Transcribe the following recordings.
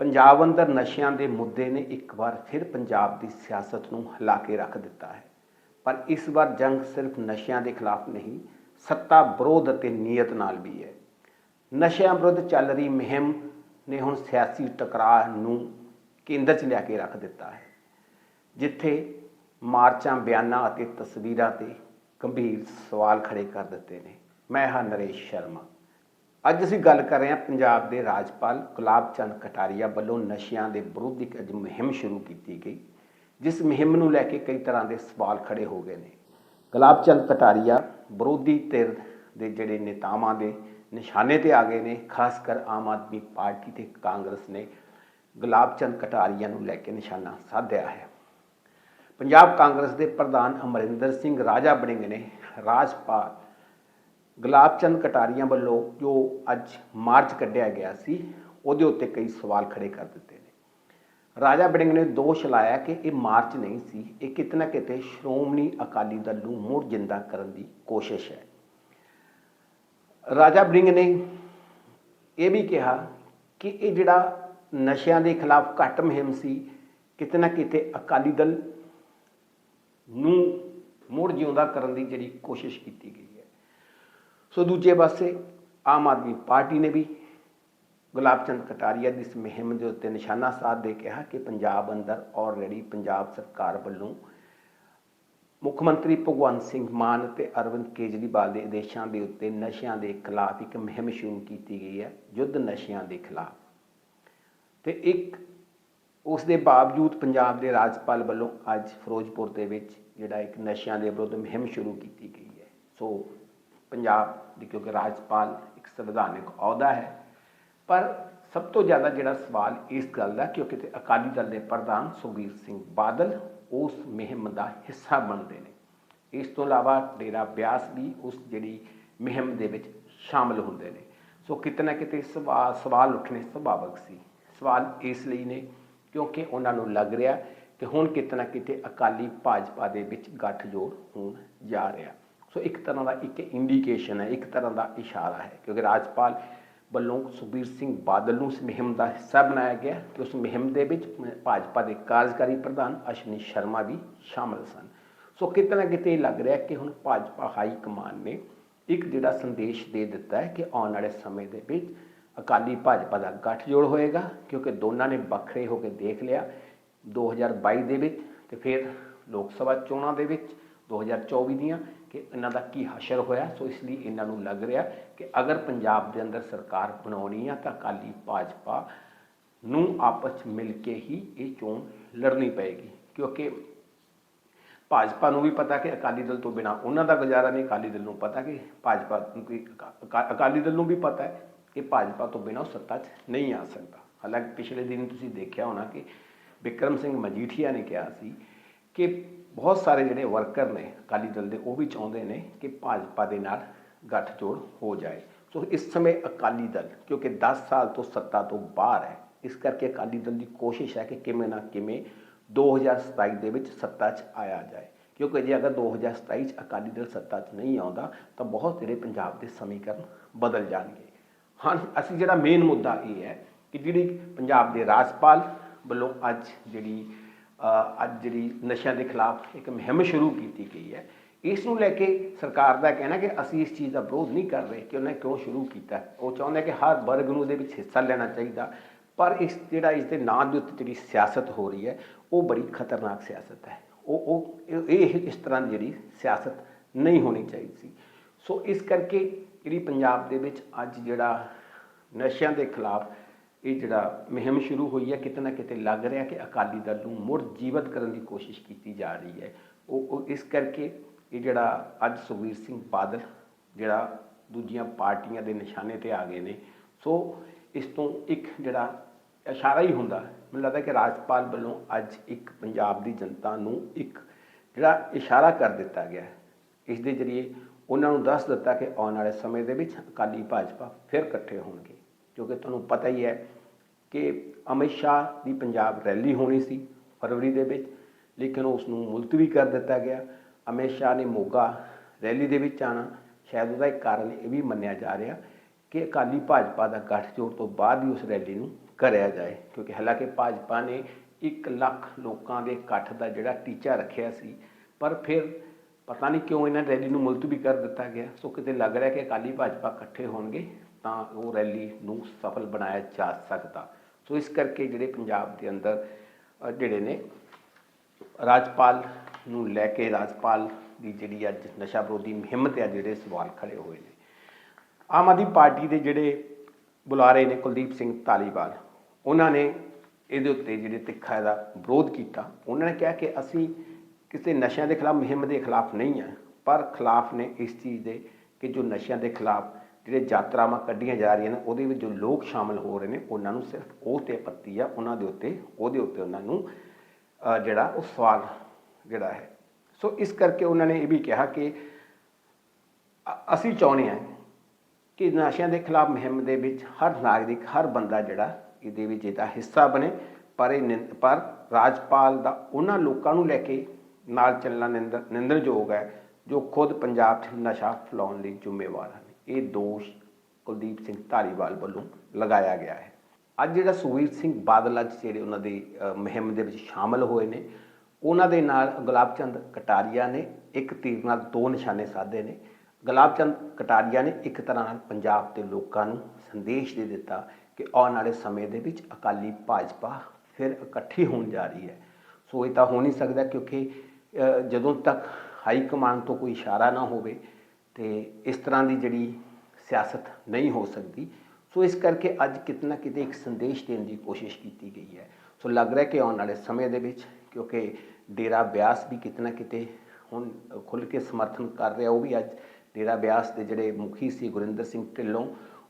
ਪੰਜਾਬ ਅੰਦਰ ਨਸ਼ਿਆਂ ਦੇ ਮੁੱਦੇ ਨੇ ਇੱਕ ਵਾਰ ਫਿਰ ਪੰਜਾਬ ਦੀ ਸਿਆਸਤ ਨੂੰ ਹਿਲਾ ਕੇ ਰੱਖ ਦਿੱਤਾ ਹੈ। ਪਰ ਇਸ ਵਾਰ ਜੰਗ ਸਿਰਫ ਨਸ਼ਿਆਂ ਦੇ ਖਿਲਾਫ ਨਹੀਂ, ਸੱਤਾ ਵਿਰੋਧ ਅਤੇ ਨੀਅਤ ਨਾਲ ਵੀ ਹੈ। ਨਸ਼ਿਆਂ ਵਿਰੁੱਧ ਚੱਲ ਰਹੀ ਮੁਹਿੰਮ ਨੇ ਹੁਣ ਸਿਆਸੀ ਟਕਰਾਅ ਨੂੰ ਕੇਂਦਰ 'ਚ ਲਿਆ ਕੇ ਰੱਖ ਦਿੱਤਾ ਹੈ, ਜਿੱਥੇ ਮਾਰਚਾਂ, ਬਿਆਨਾਂ ਅਤੇ ਤਸਵੀਰਾਂ ਤੇ ਗੰਭੀਰ ਸਵਾਲ ਖੜੇ ਕਰ ਦਿੱਤੇ ਨੇ। ਮੈਂ ਹਾਂ ਨਰੇਸ਼ ਸ਼ਰਮਾ। ਅੱਜ ਅਸੀਂ ਗੱਲ ਕਰ ਰਹੇ ਹਾਂ ਪੰਜਾਬ ਦੇ ਰਾਜਪਾਲ ਗੁਲਾਬ ਚੰਦ ਕਟਾਰੀਆ ਵੱਲੋਂ ਨਸ਼ਿਆਂ ਦੇ ਵਿਰੁੱਧ ਇੱਕ ਅੱਜ ਮੁਹਿੰਮ ਸ਼ੁਰੂ ਕੀਤੀ ਗਈ, ਜਿਸ ਮੁਹਿੰਮ ਨੂੰ ਲੈ ਕੇ ਕਈ ਤਰ੍ਹਾਂ ਦੇ ਸਵਾਲ ਖੜੇ ਹੋ ਗਏ ਨੇ। ਗੁਲਾਬ ਚੰਦ ਕਟਾਰੀਆ ਵਿਰੋਧੀ ਧਿਰ ਦੇ ਜਿਹੜੇ ਨੇਤਾਵਾਂ ਦੇ ਨਿਸ਼ਾਨੇ ਤੇ ਆ ਗਏ ਨੇ, ਖਾਸ ਕਰ ਆਮ ਆਦਮੀ ਪਾਰਟੀ ਤੇ ਕਾਂਗਰਸ ਨੇ ਗੁਲਾਬ ਚੰਦ ਕਟਾਰੀਆ ਨੂੰ ਲੈ ਕੇ ਨਿਸ਼ਾਨਾ ਸਾਧਿਆ ਹੈ। ਪੰਜਾਬ ਕਾਂਗਰਸ ਦੇ ਪ੍ਰਧਾਨ ਅਮਰਿੰਦਰ ਸਿੰਘ ਰਾਜਾ ਬੜਿੰਗ ਨੇ। ਰਾਜਪਾਲ ਗੁਲਾਬ ਚੰਦ ਕਟਾਰੀਆਂ ਵੱਲੋਂ ਜੋ ਅੱਜ ਮਾਰਚ ਕੱਢਿਆ ਗਿਆ ਸੀ, ਉਹਦੇ ਉੱਤੇ ਕਈ ਸਵਾਲ ਖੜੇ ਕਰ ਦਿੱਤੇ ਨੇ। ਰਾਜਾ ਬੜਿੰਗ ਨੇ ਦੋਸ਼ ਲਾਇਆ ਕਿ ਇਹ ਮਾਰਚ ਨਹੀਂ ਸੀ, ਇਹ ਕਿਤਨਾ ਕਿਤੇ ਸ਼੍ਰੋਮਣੀ ਅਕਾਲੀ ਦਲ ਨੂੰ ਮੁੜ ਜਿੰਦਾ ਕਰਨ ਦੀ ਕੋਸ਼ਿਸ਼ ਹੈ। ਰਾਜਾ ਬੜਿੰਗ ਨੇ ਇਹ ਵੀ ਕਿਹਾ ਕਿ ਇਹ ਜਿਹੜਾ ਨਸ਼ਿਆਂ ਦੇ ਖਿਲਾਫ ਘੱਟ ਮੁਹਿੰਮ ਸੀ ਕਿਤੇ ਨਾ ਕਿਤੇ ਅਕਾਲੀ ਦਲ ਨੂੰ ਮੁੜ ਜਿਉਂਦਾ ਕਰਨ ਦੀ ਜਿਹੜੀ ਕੋਸ਼ਿਸ਼ ਕੀਤੀ ਗਈ। ਸੋ ਦੂਜੇ ਪਾਸੇ ਆਮ ਆਦਮੀ ਪਾਰਟੀ ਨੇ ਵੀ ਗੁਲਾਬ ਚੰਦ ਕਟਾਰੀਆ ਦੀ ਇਸ ਮੁਹਿੰਮ ਦੇ ਉੱਤੇ ਨਿਸ਼ਾਨਾ ਸਾਧ ਦੇ ਕਿਹਾ ਕਿ ਪੰਜਾਬ ਅੰਦਰ ਆਲਰੇਡੀ ਪੰਜਾਬ ਸਰਕਾਰ ਵੱਲੋਂ ਮੁੱਖ ਮੰਤਰੀ ਭਗਵੰਤ ਸਿੰਘ ਮਾਨ ਅਤੇ ਅਰਵਿੰਦ ਕੇਜਰੀਵਾਲ ਦੇ ਆਦੇਸ਼ਾਂ ਦੇ ਉੱਤੇ ਨਸ਼ਿਆਂ ਦੇ ਖਿਲਾਫ ਇੱਕ ਮੁਹਿੰਮ ਸ਼ੁਰੂ ਕੀਤੀ ਗਈ ਹੈ, ਯੁੱਧ ਨਸ਼ਿਆਂ ਦੇ ਖਿਲਾਫ। ਤੇ ਇੱਕ ਉਸ ਦੇ ਬਾਵਜੂਦ ਪੰਜਾਬ ਦੇ ਰਾਜਪਾਲ ਵੱਲੋਂ ਅੱਜ ਫਿਰੋਜ਼ਪੁਰ ਦੇ ਵਿੱਚ ਜਿਹੜਾ ਇੱਕ ਨਸ਼ਿਆਂ ਦੇ ਵਿਰੁੱਧ ਮੁਹਿੰਮ ਸ਼ੁਰੂ ਕੀਤੀ ਗਈ ਹੈ। ਸੋ ਪੰਜਾਬ ਦੀ ਕਿਉਂਕਿ ਰਾਜਪਾਲ ਇੱਕ ਸੰਵਿਧਾਨਿਕ ਅਹੁਦਾ ਹੈ। ਪਰ ਸਭ ਤੋਂ ਜ਼ਿਆਦਾ ਜਿਹੜਾ ਸਵਾਲ ਇਸ ਗੱਲ ਦਾ ਕਿਉਂਕਿ ਤੇ ਅਕਾਲੀ ਦਲ ਦੇ ਪ੍ਰਧਾਨ ਸੁਖਬੀਰ ਸਿੰਘ ਬਾਦਲ ਉਸ ਮੁਹਿੰਮ ਦਾ ਹਿੱਸਾ ਬਣਦੇ ਨੇ। ਇਸ ਤੋਂ ਇਲਾਵਾ ਡੇਰਾ ਬਿਆਸ ਵੀ ਉਸ ਜਿਹੜੀ ਮੁਹਿੰਮ ਦੇ ਵਿੱਚ ਸ਼ਾਮਲ ਹੁੰਦੇ ਨੇ। ਸੋ ਕਿਤੇ ਨਾ ਕਿਤੇ ਸਵਾਲ ਸਵਾਲ ਉੱਠਣੇ ਸੁਭਾਵਕ ਸੀ। ਸਵਾਲ ਇਸ ਲਈ ਨੇ ਕਿਉਂਕਿ ਉਹਨਾਂ ਨੂੰ ਲੱਗ ਰਿਹਾ ਕਿ ਹੁਣ ਕਿਤੇ ਨਾ ਕਿਤੇ ਅਕਾਲੀ ਭਾਜਪਾ ਦੇ ਵਿੱਚ ਗੱਠਜੋੜ ਹੋਣ ਜਾ ਰਿਹਾ। ਸੋ ਇੱਕ ਤਰ੍ਹਾਂ ਦਾ ਇੱਕ ਇੰਡੀਕੇਸ਼ਨ ਹੈ, ਇੱਕ ਤਰ੍ਹਾਂ ਦਾ ਇਸ਼ਾਰਾ ਹੈ ਕਿਉਂਕਿ ਰਾਜਪਾਲ ਵੱਲੋਂ ਸੁਖਬੀਰ ਸਿੰਘ ਬਾਦਲ ਨੂੰ ਇਸ ਮੁਹਿੰਮ ਦਾ ਹਿੱਸਾ ਬਣਾਇਆ ਗਿਆ ਤੇ ਉਸ ਮੁਹਿੰਮ ਦੇ ਵਿੱਚ ਭਾਜਪਾ ਦੇ ਕਾਰਜਕਾਰੀ ਪ੍ਰਧਾਨ ਅਸ਼ਵਨੀ ਸ਼ਰਮਾ ਵੀ ਸ਼ਾਮਲ ਸਨ। ਸੋ ਕਿਤੇ ਨਾ ਕਿਤੇ ਇਹ ਲੱਗ ਰਿਹਾ ਕਿ ਹੁਣ ਭਾਜਪਾ ਹਾਈ ਕਮਾਨ ਨੇ ਇੱਕ ਜਿਹੜਾ ਸੰਦੇਸ਼ ਦੇ ਦਿੱਤਾ ਹੈ ਕਿ ਆਉਣ ਵਾਲੇ ਸਮੇਂ ਦੇ ਵਿੱਚ ਅਕਾਲੀ ਭਾਜਪਾ ਦਾ ਗੱਠਜੋੜ ਹੋਏਗਾ, ਕਿਉਂਕਿ ਦੋਨਾਂ ਨੇ ਵੱਖਰੇ ਹੋ ਕੇ ਦੇਖ ਲਿਆ। 2022 ਦੇ ਵਿੱਚ ਤੇ ਫਿਰ ਲੋਕ ਸਭਾ ਚੋਣਾਂ ਦੇ ਵਿੱਚ 2024 ਦੀਆਂ ਕਿ ਇਹਨਾਂ ਦਾ ਕੀ ਹਸ਼ਰ ਹੋਇਆ। ਸੋ ਇਸ ਲਈ ਇਹਨਾਂ ਨੂੰ ਲੱਗ ਰਿਹਾ ਕਿ ਅਗਰ ਪੰਜਾਬ ਦੇ ਅੰਦਰ ਸਰਕਾਰ ਬਣਾਉਣੀ ਆ ਤਾਂ ਅਕਾਲੀ ਭਾਜਪਾ ਨੂੰ ਆਪਸ 'ਚ ਮਿਲ ਕੇ ਹੀ ਇਹ ਚੋਣ ਲੜਨੀ ਪਏਗੀ। ਕਿਉਂਕਿ ਭਾਜਪਾ ਨੂੰ ਵੀ ਪਤਾ ਕਿ ਅਕਾਲੀ ਦਲ ਤੋਂ ਬਿਨਾ ਉਹਨਾਂ ਦਾ ਗੁਜ਼ਾਰਾ ਨਹੀਂ, ਅਕਾਲੀ ਦਲ ਨੂੰ ਪਤਾ ਕਿ ਭਾਜਪਾ ਅਕਾਲੀ ਦਲ ਨੂੰ ਵੀ ਪਤਾ ਹੈ ਕਿ ਭਾਜਪਾ ਤੋਂ ਬਿਨਾ ਉਹ ਸੱਤਾ 'ਚ ਨਹੀਂ ਆ ਸਕਦਾ। ਹਾਲਾਂਕਿ ਪਿਛਲੇ ਦਿਨ ਤੁਸੀਂ ਦੇਖਿਆ ਹੋਣਾ ਕਿ ਵਿਕਰਮ ਸਿੰਘ ਮਜੀਠੀਆ ਨੇ ਕਿਹਾ ਸੀ ਕਿ ਬਹੁਤ ਸਾਰੇ ਜਿਹੜੇ ਵਰਕਰ ਨੇ ਅਕਾਲੀ ਦਲ ਦੇ, ਉਹ ਵੀ ਚਾਹੁੰਦੇ ਨੇ ਕਿ ਭਾਜਪਾ ਦੇ ਨਾਲ ਗੱਠਜੋੜ ਹੋ ਜਾਏ। ਸੋ ਇਸ ਸਮੇਂ ਅਕਾਲੀ ਦਲ, ਕਿਉਂਕਿ 10 ਸਾਲ ਤੋਂ ਸੱਤਾ ਤੋਂ ਬਾਹਰ ਹੈ, ਇਸ ਕਰਕੇ ਅਕਾਲੀ ਦਲ ਦੀ ਕੋਸ਼ਿਸ਼ ਹੈ ਕਿ ਕਿਵੇਂ ਨਾ ਕਿਵੇਂ 2027 ਦੇ ਵਿੱਚ ਸੱਤਾ 'ਚ ਆਇਆ ਜਾਏ। ਕਿਉਂਕਿ ਜੇ ਅਗਰ 2027 'ਚ ਅਕਾਲੀ ਦਲ ਸੱਤਾ 'ਚ ਨਹੀਂ ਆਉਂਦਾ, ਤਾਂ ਬਹੁਤ ਜਿਹੜੇ ਪੰਜਾਬ ਦੇ ਸਮੀਕਰਨ ਬਦਲ ਜਾਣਗੇ। ਹਾਂ ਅਸੀਂ ਜਿਹੜਾ ਮੇਨ ਮੁੱਦਾ ਇਹ ਹੈ ਕਿ ਜਿਹੜੀ ਪੰਜਾਬ ਦੇ ਰਾਜਪਾਲ ਵੱਲੋਂ ਅੱਜ ਜਿਹੜੀ ਅੱਜ ਜਿਹੜੀ ਨਸ਼ਿਆਂ ਦੇ ਖਿਲਾਫ ਇੱਕ ਮੁਹਿੰਮ ਸ਼ੁਰੂ ਕੀਤੀ ਗਈ ਹੈ, ਇਸ ਨੂੰ ਲੈ ਕੇ ਸਰਕਾਰ ਦਾ ਕਹਿਣਾ ਕਿ ਅਸੀਂ ਇਸ ਚੀਜ਼ ਦਾ ਵਿਰੋਧ ਨਹੀਂ ਕਰ ਰਹੇ ਕਿ ਉਹਨੇ ਕਿਉਂ ਸ਼ੁਰੂ ਕੀਤਾ। ਉਹ ਚਾਹੁੰਦੇ ਕਿ ਹਰ ਵਰਗ ਨੂੰ ਉਹਦੇ ਵਿੱਚ ਹਿੱਸਾ ਲੈਣਾ ਚਾਹੀਦਾ, ਪਰ ਇਸ ਜਿਹੜਾ ਇਸ ਦੇ ਨਾਂ ਦੇ ਉੱਤੇ ਜਿਹੜੀ ਸਿਆਸਤ ਹੋ ਰਹੀ ਹੈ, ਉਹ ਬੜੀ ਖਤਰਨਾਕ ਸਿਆਸਤ ਹੈ। ਉਹ ਉਹ ਇਹ ਇਸ ਤਰ੍ਹਾਂ ਦੀ ਜਿਹੜੀ ਸਿਆਸਤ ਨਹੀਂ ਹੋਣੀ ਚਾਹੀਦੀ ਸੀ। ਸੋ ਇਸ ਕਰਕੇ ਜਿਹੜੀ ਪੰਜਾਬ ਦੇ ਵਿੱਚ ਅੱਜ ਜਿਹੜਾ ਨਸ਼ਿਆਂ ਦੇ ਖਿਲਾਫ ਇਹ ਜਿਹੜਾ ਮੁਹਿੰਮ ਸ਼ੁਰੂ ਹੋਈ ਹੈ, ਕਿਤੇ ਨਾ ਕਿਤੇ ਲੱਗ ਰਿਹਾ ਕਿ ਅਕਾਲੀ ਦਲ ਨੂੰ ਮੁੜ ਜੀਵਤ ਕਰਨ ਦੀ ਕੋਸ਼ਿਸ਼ ਕੀਤੀ ਜਾ ਰਹੀ ਹੈ। ਉਹ ਉਹ ਇਸ ਕਰਕੇ ਇਹ ਜਿਹੜਾ ਅੱਜ ਸੁਖਬੀਰ ਸਿੰਘ ਬਾਦਲ ਜਿਹੜਾ ਦੂਜੀਆਂ ਪਾਰਟੀਆਂ ਦੇ ਨਿਸ਼ਾਨੇ ਤੇ ਆ ਗਏ ਨੇ। ਸੋ ਇਸ ਤੋਂ ਇੱਕ ਜਿਹੜਾ ਇਸ਼ਾਰਾ ਹੀ ਹੁੰਦਾ ਮੈਨੂੰ ਲੱਗਦਾ ਕਿ ਰਾਜਪਾਲ ਵੱਲੋਂ ਅੱਜ ਇੱਕ ਪੰਜਾਬ ਦੀ ਜਨਤਾ ਨੂੰ ਇੱਕ ਜਿਹੜਾ ਇਸ਼ਾਰਾ ਕਰ ਦਿੱਤਾ ਗਿਆ ਇਸ ਦੇ ਜ਼ਰੀਏ ਉਹਨਾਂ ਨੂੰ ਦੱਸ ਦਿੱਤਾ ਕਿ ਆਉਣ ਵਾਲੇ ਸਮੇਂ ਦੇ ਵਿੱਚ ਅਕਾਲੀ ਭਾਜਪਾ ਫਿਰ ਇਕੱਠੇ ਹੋਣਗੇ। ਕਿਉਂਕਿ ਤੁਹਾਨੂੰ ਪਤਾ ਹੀ ਹੈ ਕਿ ਅਮਿਤ ਸ਼ਾਹ ਦੀ ਪੰਜਾਬ ਰੈਲੀ ਹੋਣੀ ਸੀ ਫਰਵਰੀ ਦੇ ਵਿੱਚ, ਲੇਕਿਨ ਉਸ ਨੂੰ ਮੁਲਤਵੀ ਕਰ ਦਿੱਤਾ ਗਿਆ। ਅਮਿਤ ਸ਼ਾਹ ਨੇ ਮੋਗਾ ਰੈਲੀ ਦੇ ਵਿੱਚ ਆਣਾ ਸ਼ਾਇਦ ਉਹਦਾ ਇੱਕ ਕਾਰਨ ਇਹ ਵੀ ਮੰਨਿਆ ਜਾ ਰਿਹਾ ਕਿ ਅਕਾਲੀ ਭਾਜਪਾ ਦਾ ਗੱਠਜੋੜ ਤੋਂ ਬਾਅਦ ਹੀ ਉਸ ਰੈਲੀ ਨੂੰ ਕਰਿਆ ਜਾਏ, ਕਿਉਂਕਿ ਹਾਲਾਂਕਿ ਭਾਜਪਾ ਨੇ 1 ਲੱਖ ਲੋਕਾਂ ਦੇ ਇਕੱਠ ਦਾ ਜਿਹੜਾ ਟੀਚਾ ਰੱਖਿਆ ਸੀ, ਪਰ ਫਿਰ ਪਤਾ ਨਹੀਂ ਕਿਉਂ ਇਹਨਾਂ ਰੈਲੀ ਨੂੰ ਮੁਲਤਵੀ ਕਰ ਦਿੱਤਾ ਗਿਆ। ਸੋ ਕਿਤੇ ਲੱਗ ਰਿਹਾ ਕਿ ਅਕਾਲੀ ਭਾਜਪਾ ਇਕੱਠੇ ਹੋਣਗੇ ਤਾਂ ਉਹ ਰੈਲੀ ਨੂੰ ਸਫਲ ਬਣਾਇਆ ਜਾ ਸਕਦਾ। ਸੋ ਇਸ ਕਰਕੇ ਜਿਹੜੇ ਪੰਜਾਬ ਦੇ ਅੰਦਰ ਜਿਹੜੇ ਨੇ, ਰਾਜਪਾਲ ਨੂੰ ਲੈ ਕੇ ਰਾਜਪਾਲ ਦੀ ਜਿਹੜੀ ਅੱਜ ਨਸ਼ਾ ਵਿਰੋਧੀ ਮੁਹਿੰਮ ਤੇ ਆ, ਜਿਹੜੇ ਸਵਾਲ ਖੜੇ ਹੋਏ ਨੇ। ਆਮ ਆਦਮੀ ਪਾਰਟੀ ਦੇ ਜਿਹੜੇ ਬੁਲਾਰੇ ਨੇ ਕੁਲਦੀਪ ਸਿੰਘ ਧਾਲੀਵਾਲ, ਉਹਨਾਂ ਨੇ ਇਹਦੇ ਉੱਤੇ ਜਿਹੜੇ ਤਿੱਖਾ ਇਹਦਾ ਵਿਰੋਧ ਕੀਤਾ। ਉਹਨਾਂ ਨੇ ਕਿਹਾ ਕਿ ਅਸੀਂ ਕਿਸੇ ਨਸ਼ਿਆਂ ਦੇ ਖਿਲਾਫ, ਮੁਹਿੰਮ ਦੇ ਖਿਲਾਫ ਨਹੀਂ ਆ, ਪਰ ਖਿਲਾਫ ਨੇ ਇਸ ਚੀਜ਼ ਦੇ ਕਿ ਜੋ ਨਸ਼ਿਆਂ ਦੇ ਖਿਲਾਫ ਜਿਹੜੇ ਯਾਤਰਾਵਾਂ ਕੱਢੀਆਂ ਜਾ ਰਹੀਆਂ ਨੇ, ਉਹਦੇ ਵਿੱਚ ਜੋ ਲੋਕ ਸ਼ਾਮਲ ਹੋ ਰਹੇ ਨੇ, ਉਹਨਾਂ ਨੂੰ ਸਿਰਫ ਉਹ ਤੇ ਪੱਤੀ ਆ, ਉਹਨਾਂ ਦੇ ਉੱਤੇ, ਉਹਦੇ ਉੱਤੇ ਉਹਨਾਂ ਨੂੰ ਜਿਹੜਾ ਉਹ ਸਵਾਲ ਜਿਹੜਾ ਹੈ। ਸੋ ਇਸ ਕਰਕੇ ਉਹਨਾਂ ਨੇ ਇਹ ਵੀ ਕਿਹਾ ਕਿ ਅਸੀਂ ਚਾਹੁੰਦੇ ਹਾਂ ਕਿ ਨਸ਼ਿਆਂ ਦੇ ਖਿਲਾਫ ਮੁਹਿੰਮ ਦੇ ਵਿੱਚ ਹਰ ਨਾਗਰਿਕ, ਹਰ ਬੰਦਾ ਜਿਹੜਾ ਇਹਦੇ ਵਿੱਚ ਇਹਦਾ ਹਿੱਸਾ ਬਣੇ, ਪਰ ਇਹ ਨਿੰ- ਪਰ ਰਾਜਪਾਲ ਦਾ ਉਹਨਾਂ ਲੋਕਾਂ ਨੂੰ ਲੈ ਕੇ ਨਾਲ ਚੱਲਣਾ ਨਿੰਦਰ ਨਿੰਦਰਯੋਗ ਹੈ, ਜੋ ਖੁਦ ਪੰਜਾਬ 'ਚ ਨਸ਼ਾ ਫੈਲਾਉਣ ਲਈ ਜ਼ਿੰਮੇਵਾਰ ਹਨ। ਇਹ ਦੋਸ਼ ਕੁਲਦੀਪ ਸਿੰਘ ਧਾਰੀਵਾਲ ਵੱਲੋਂ ਲਗਾਇਆ ਗਿਆ ਹੈ। ਅੱਜ ਜਿਹੜਾ ਸੁਖਬੀਰ ਸਿੰਘ ਬਾਦਲ ਅੱਜ ਜਿਹੜੇ ਉਹਨਾਂ ਦੇ ਅ, ਮੁਹਿੰਮ ਦੇ ਵਿੱਚ ਸ਼ਾਮਲ ਹੋਏ ਨੇ ਉਹਨਾਂ ਦੇ ਨਾਲ ਗੁਲਾਬ ਚੰਦ ਕਟਾਰੀਆ ਨੇ ਇੱਕ ਤੀਰ ਨਾਲ ਦੋ ਨਿਸ਼ਾਨੇ ਸਾਧੇ ਨੇ। ਗੁਲਾਬ ਚੰਦ ਕਟਾਰੀਆ ਨੇ ਇੱਕ ਤਰ੍ਹਾਂ ਨਾਲ ਪੰਜਾਬ ਦੇ ਲੋਕਾਂ ਨੂੰ ਸੰਦੇਸ਼ ਦੇ ਦਿੱਤਾ ਕਿ ਆਉਣ ਵਾਲੇ ਸਮੇਂ ਦੇ ਵਿੱਚ ਅਕਾਲੀ ਭਾਜਪਾ ਫਿਰ ਇਕੱਠੀ ਹੋਣ ਜਾ ਰਹੀ ਹੈ। ਸੋ ਇਹ ਤਾਂ ਹੋ ਨਹੀਂ ਸਕਦਾ ਕਿਉਂਕਿ ਜਦੋਂ ਤੱਕ ਹਾਈ ਕਮਾਂਡ ਤੋਂ ਕੋਈ ਇਸ਼ਾਰਾ ਨਾ ਹੋਵੇ ਤੇ ਇਸ ਤਰ੍ਹਾਂ ਦੀ ਜਿਹੜੀ ਸਿਆਸਤ ਨਹੀਂ ਹੋ ਸਕਦੀ। ਸੋ ਇਸ ਕਰਕੇ ਅੱਜ ਕਿਤਨਾ ਕਿਤੇ ਇੱਕ ਸੰਦੇਸ਼ ਦੇਣ ਦੀ ਕੋਸ਼ਿਸ਼ ਕੀਤੀ ਗਈ ਹੈ। ਸੋ ਲੱਗ ਰਿਹਾ ਕਿ ਆਉਣ ਵਾਲੇ ਸਮੇਂ ਦੇ ਵਿੱਚ, ਕਿਉਂਕਿ ਡੇਰਾ ਬਿਆਸ ਵੀ ਕਿਤਨਾ ਕਿਤੇ ਹੁਣ ਖੁੱਲ੍ਹ ਕੇ ਸਮਰਥਨ ਕਰ ਰਿਹਾ, ਉਹ ਵੀ ਅੱਜ ਡੇਰਾ ਬਿਆਸ ਦੇ ਜਿਹੜੇ ਮੁਖੀ ਸੀ ਗੁਰਿੰਦਰ ਸਿੰਘ ਢਿੱਲੋਂ,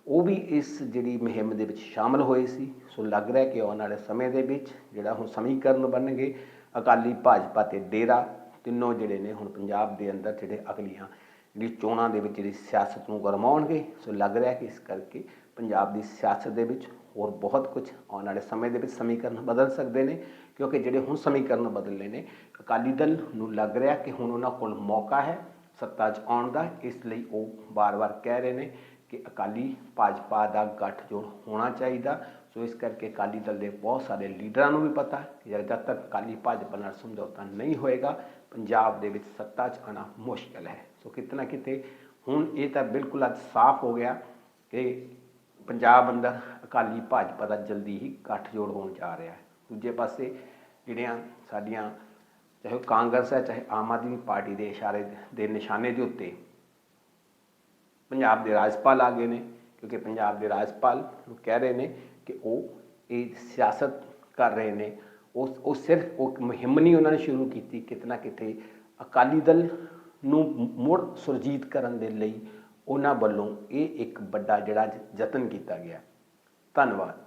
ਉਹ ਵੀ ਇਸ ਜਿਹੜੀ ਮੁਹਿੰਮ ਦੇ ਵਿੱਚ ਸ਼ਾਮਲ ਹੋਏ ਸੀ। ਸੋ ਲੱਗ ਰਿਹਾ ਕਿ ਆਉਣ ਵਾਲੇ ਸਮੇਂ ਦੇ ਵਿੱਚ ਜਿਹੜਾ ਹੁਣ ਸਮੀਕਰਨ ਬਣਨਗੇ, ਅਕਾਲੀ ਭਾਜਪਾ ਤੇ ਡੇਰਾ, ਤਿੰਨੋਂ ਜਿਹੜੇ ਨੇ ਹੁਣ ਪੰਜਾਬ ਦੇ ਅੰਦਰ ਜਿਹੜੇ ਅਗਲੀਆਂ ਜਿਹੜੀ ਚੋਣਾਂ ਦੇ ਵਿੱਚ ਜਿਹੜੀ ਸਿਆਸਤ ਨੂੰ ਗਰਮਾਉਣਗੇ, ਸੋ ਲੱਗ ਰਿਹਾ ਕਿ ਇਸ ਕਰਕੇ ਪੰਜਾਬ ਦੀ ਸਿਆਸਤ ਦੇ ਵਿੱਚ ਹੋਰ ਬਹੁਤ ਕੁਝ ਆਉਣ ਵਾਲੇ ਸਮੇਂ ਦੇ ਵਿੱਚ ਸਮੀਕਰਨ ਬਦਲ ਸਕਦੇ ਨੇ, ਕਿਉਂਕਿ ਜਿਹੜੇ ਹੁਣ ਸਮੀਕਰਨ ਬਦਲਨੇ ਨੇ, ਅਕਾਲੀ ਦਲ ਨੂੰ ਲੱਗ ਰਿਹਾ ਕਿ ਹੁਣ ਉਹਨਾਂ ਕੋਲ ਮੌਕਾ ਹੈ ਸੱਤਾ 'ਚ ਆਉਣ ਦਾ, ਇਸ ਲਈ ਉਹ ਵਾਰ-ਵਾਰ ਕਹਿ ਰਹੇ ਨੇ ਕਿ ਅਕਾਲੀ ਭਾਜਪਾ ਦਾ ਗੱਠਜੋੜ ਹੋਣਾ ਚਾਹੀਦਾ। ਸੋ ਇਸ ਕਰਕੇ ਅਕਾਲੀ ਦਲ ਦੇ ਬਹੁਤ ਸਾਰੇ ਲੀਡਰਾਂ ਨੂੰ ਵੀ ਪਤਾ ਕਿ ਜਦ ਤੱਕ ਅਕਾਲੀ ਭਾਜਪਾ ਨਾਲ ਸਮਝੌਤਾ ਨਹੀਂ ਹੋਏਗਾ, ਪੰਜਾਬ ਦੇ ਵਿੱਚ ਸੱਤਾ 'ਚ ਆਉਣਾ ਮੁਸ਼ਕਲ ਹੈ। ਸੋ ਕਿਤੇ ਨਾ ਕਿਤੇ ਹੁਣ ਇਹ ਤਾਂ ਬਿਲਕੁਲ ਅੱਜ ਸਾਫ਼ ਹੋ ਗਿਆ ਕਿ ਪੰਜਾਬ ਅੰਦਰ ਅਕਾਲੀ ਭਾਜਪਾ ਦਾ ਜਲਦੀ ਹੀ ਗੱਠਜੋੜ ਹੋਣ ਜਾ ਰਿਹਾ ਹੈ। ਦੂਜੇ ਪਾਸੇ ਜਿਹੜੀਆਂ ਸਾਡੀਆਂ, ਚਾਹੇ ਉਹ ਕਾਂਗਰਸ ਹੈ, ਚਾਹੇ ਆਮ ਆਦਮੀ ਪਾਰਟੀ ਦੇ ਇਸ਼ਾਰੇ ਦੇ ਨਿਸ਼ਾਨੇ ਦੇ ਉੱਤੇ ਪੰਜਾਬ ਦੇ ਰਾਜਪਾਲ ਆ ਗਏ ਨੇ, ਕਿਉਂਕਿ ਪੰਜਾਬ ਦੇ ਰਾਜਪਾਲ ਕਹਿ ਰਹੇ ਨੇ ਕਿ ਉਹ ਇਹ ਸਿਆਸਤ ਕਰ ਰਹੇ ਨੇ। ਉਹ ਉਹ ਸਿਰਫ, ਉਹ ਮੁਹਿੰਮ ਨਹੀਂ ਉਹਨਾਂ ਨੇ ਸ਼ੁਰੂ ਕੀਤੀ ਕਿਤਨਾ ਕਿਤੇ ਅਕਾਲੀ ਦਲ ਨੂੰ ਮੁੜ ਸੁਰਜੀਤ ਕਰਨ ਦੇ ਲਈ ਉਹਨਾਂ ਵੱਲੋਂ ਇਹ ਇੱਕ ਵੱਡਾ ਜਿਹੜਾ ਯਤਨ ਕੀਤਾ ਗਿਆ। ਧੰਨਵਾਦ।